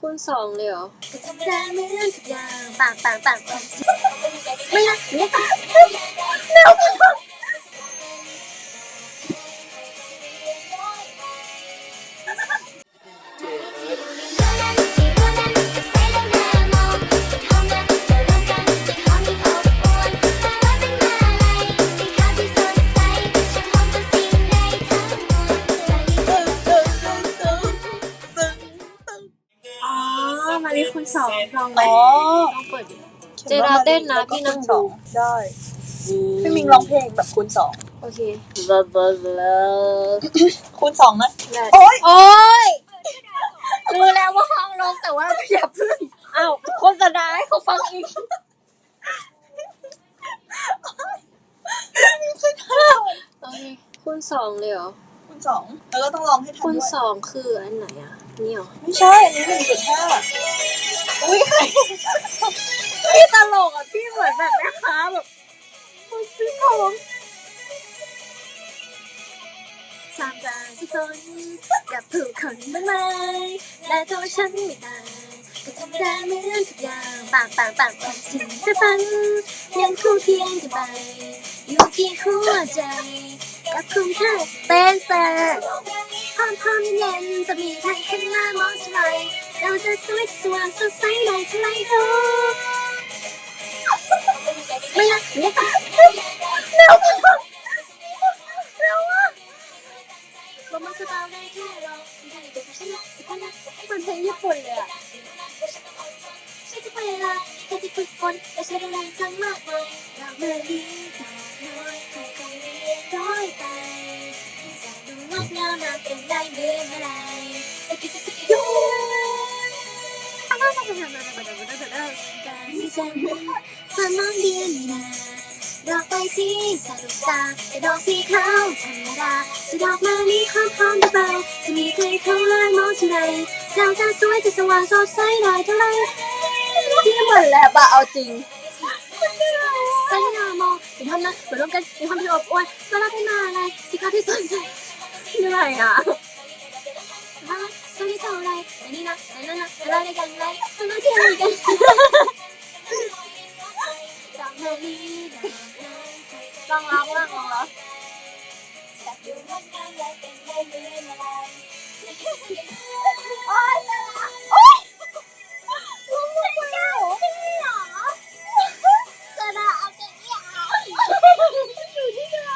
คูณสองเลยเหรอก็ทำได้เหมือนทุกอย่างปังปังปังปังไม่นะไม่นะ คูณสองลองไหมอ๋อลองเปิดดิเจดาเต้นนะพี่นั่งดูได้พี่มิงร้องเพลงแบบคูณสองโอเคบลาบลาคูณสองนะได้โอ๊ยโอ๊ยรู้แล้วว่าห้องลงแต่ว่าอย่าเพึ่งอ้าวโฆษณาให้เขาฟังอีกโอเคคูณสองเลยเหรอคูณสองแล้วก็ต้องร้องให้ทันคูณด้วยสองคืออันไหนอะนี่เหรอไม่ใช่ อันนี้หนึ่งจุดห้า อุ้ยพี่ตลกอะ พี่เหมือนแบบแม่ค้าแบบซื้อของสามจานสิคนกับผู้คนบ้างไหมและตัวฉันไม่ต่างก็ทำได้เหมือนทุกอย่างปังปังปังปังสิ่งที่ฝัน ยังคู่เคียงกันไปอยู่ที่หัวใจกับคุณแค่เป็นแฟนความพร้อมเย็นจะมีใครขึ้นมามองฉันไหม เราจะสวยสว่างสดใสได้ท่าไรรู้ไม่นะไม่นะเร็วเร็วเร็วอะลมมันสบายได้แค่เราไม่ได้ตัวฉันนะสิคนนะเหมือนเพลงญี่ปุ่นเลยอะใช้ทุกเวลาแค่ที่ฝึกฝนและใช้แรงทั้งมากมายเราเมื่อนี้ต่อน้อยใค่อยๆเรียนร้อยไปจะดูงดงามมาเป็นได้เมื่อไรสกิสกิยู การที่ฉันความมองเดียวนี่นาดอกใบสีสะดุดตาแต่ดอกสีขาวธรรมดาจะดอกมะลิหอมหอมเบาๆจะมีใครเข้าเลยมองเท่าไรเราจะสวยจะสว่างสดใสได้เท่าไรพี่เหมือนแลบอะเอาจริงใส่หน้ามองเป็นทำนะเหมือนร่วมกันมีความที่อบอวลมารับให้มา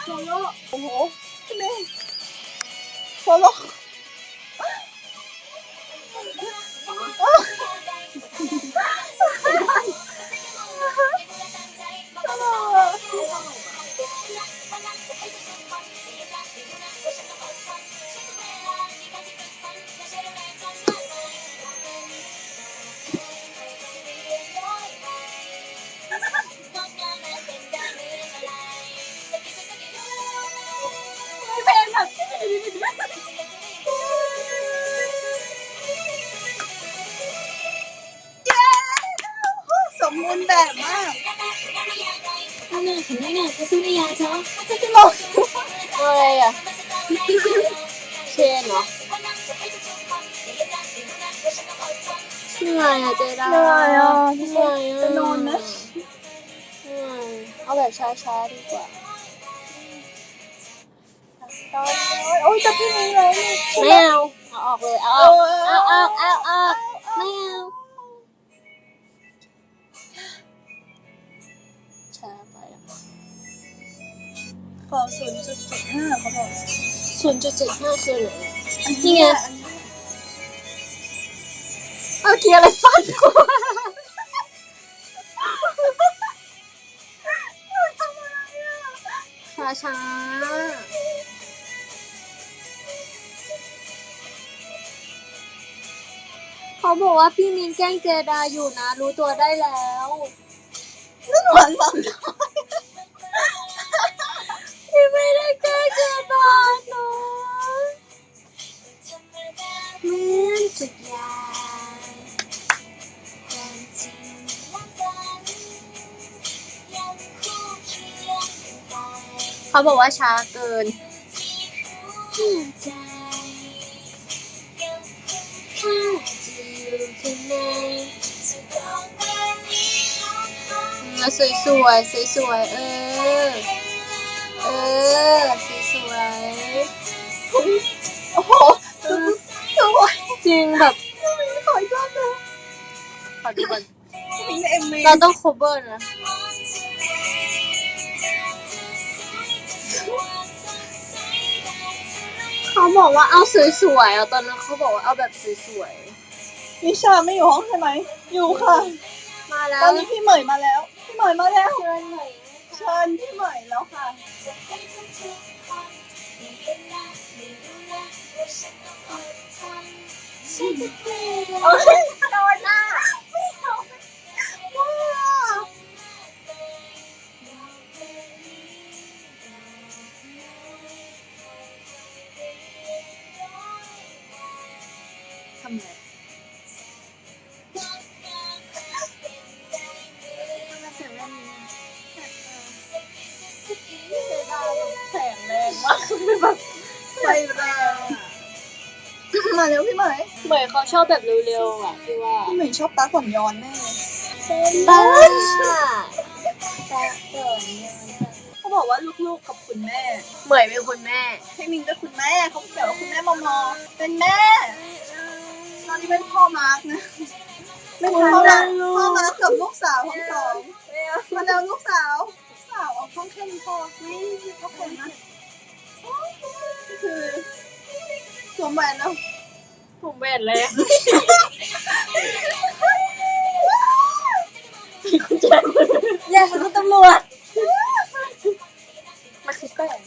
โซโล่โอ้โหพี่มิงโซโล่ ข้างหน้าข้างหน้าก็สู้ไม่ยากจ้ะจะจะลงอะไรอะเชนเหรอเหนื่ ศูนย์จุดเจ็ดห้าคืออะไรนี่ไงเอาเกียร์อะไรฟันกูช้าช้าเขาบอกว่าพี่มินแกล้งเจดาอยู่นะ รู้ตัวได้แล้วนั่นหวานฟังพี่ไม่ได้แกล้งเจดาหนู เหมือนทุกอย่างความจริงและฝันยังคู่เคียงกันไปเขาบอกว่าช้าเกิน ที่หัวใจยังคงค่าจะอยู่ที่ไหนแล้วสวยสวยสวยสวยๆเออ เออสวยสวยโอ้โห จริงแบบขออีกรอบหนึงขอดูก่อนพี่มิงในเอ็มวีเราต้อง cover นะ เขาบอกว่าเอาสวยๆอะตอนนั้นเขาบอกว่าเอาแบบสวยนิชาไม่อยู่ห้องใช่ไหม อยู่ค่ะ ๆ มาแล้ตอวนนี้พี่เหมยมาแล้ว พี่เหมยมาแล้ว เชิญหน่อยเชิญพี่เหมยแล้วค่ะ โอ้ยโดนหน้าทำไงแสงแรงมากแบบไฟแรงมาเร็วพี่เหมย เหมยเขาชอบแบบเร็วๆอะพี่ว่าพี่เหมยชอบตาก่อนย้อนแน่บ้าเขาบอกว่าลูกๆกับคุณแม่ เหมยเป็นคนแม่พี่มิงเป็นคุณแม่เขาเขียนว่าคุณแม่มอมอเป็นแม่ตอนนี้เป็นพ่อมาร์กนะเป็นพ่อมาร์คพ่อมาร์กกับลูกสาวทั้งสองมาเร็วลูกสาวลูกสาวเอาข้องแค่นี้พอไม่ไม่ก็คนนะนี่คือสวมแหวนแล้ว ผมแหวนเลยคุณแจแย่งคุณตำรวจมันคือแป้ง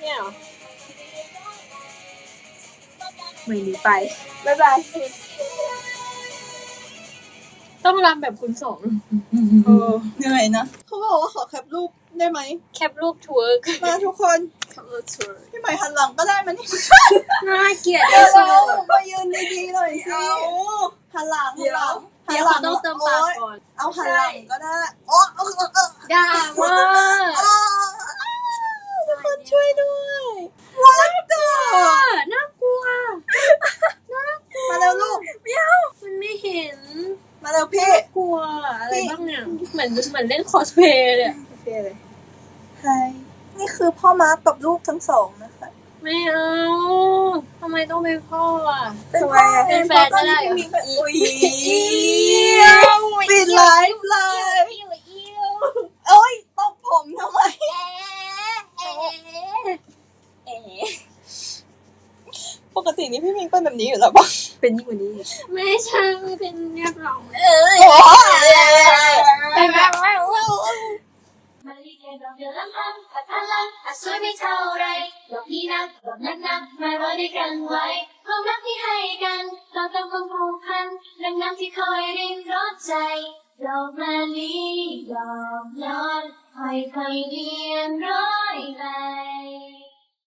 เนี่ยเหรอไม่หนีไปบ๊ายบายต้องรำแบบคุณสอง เออเหนื่อยนะ เขาบอกว่าขอแคปรูป ได้ไหมแคปรูปทเวิร์กมาทุกคนพี่ใหม่หันหลังก็ได้มันนี่น่าเกลียดเดี๋ที่ยวสุเราดมายืนดีๆหน่อยสิหันหลังหันหลังเดี๋ยวเขาต้องเติมปากก่อนเอาหันหลังก็ได้โอ้เออเออเออด่าว่าทุกคนช่วยด้วยว้าวจ้าน่ากลัวมาเร็วลูกมันไม่เห็นมาเร็วพี่กลัวอะไรบ้างเนี่ยเหมือนเหมือนเล่นคอสเพลย์เลยอะโอเคเลย ไฮนี่คือพ่อมาร์กกับลูกทั้งสองนะคะ ไม่เอาทำไมต้องเป็นพ่ออะ เป็นพ่อเป็นแฟนก็ได้เหรอ มีแบบอุ้ยปิดไลฟ์เลยโอ้ยตบผมทำไม ปกตินี่พี่มิงเป็นแบบนี้อยู่แล้วปะเป็นยิ่งกว่านี้ไม่ใช่เป็นเรียบร้อยโอ้เป็นแบบว่า มาลีแค่ดอกเดียวลำพังพัดพลังอาจสวยไม่เท่าไรดอกนี้นักดอกนั้นนักมารอด้วยกันไว้ความรักที่ให้กันต่อต้องความผูกพันดังน้ำที่คอยรินรสใจดอกมาลีดอกย้อนค่อยๆเรียนร้อยไป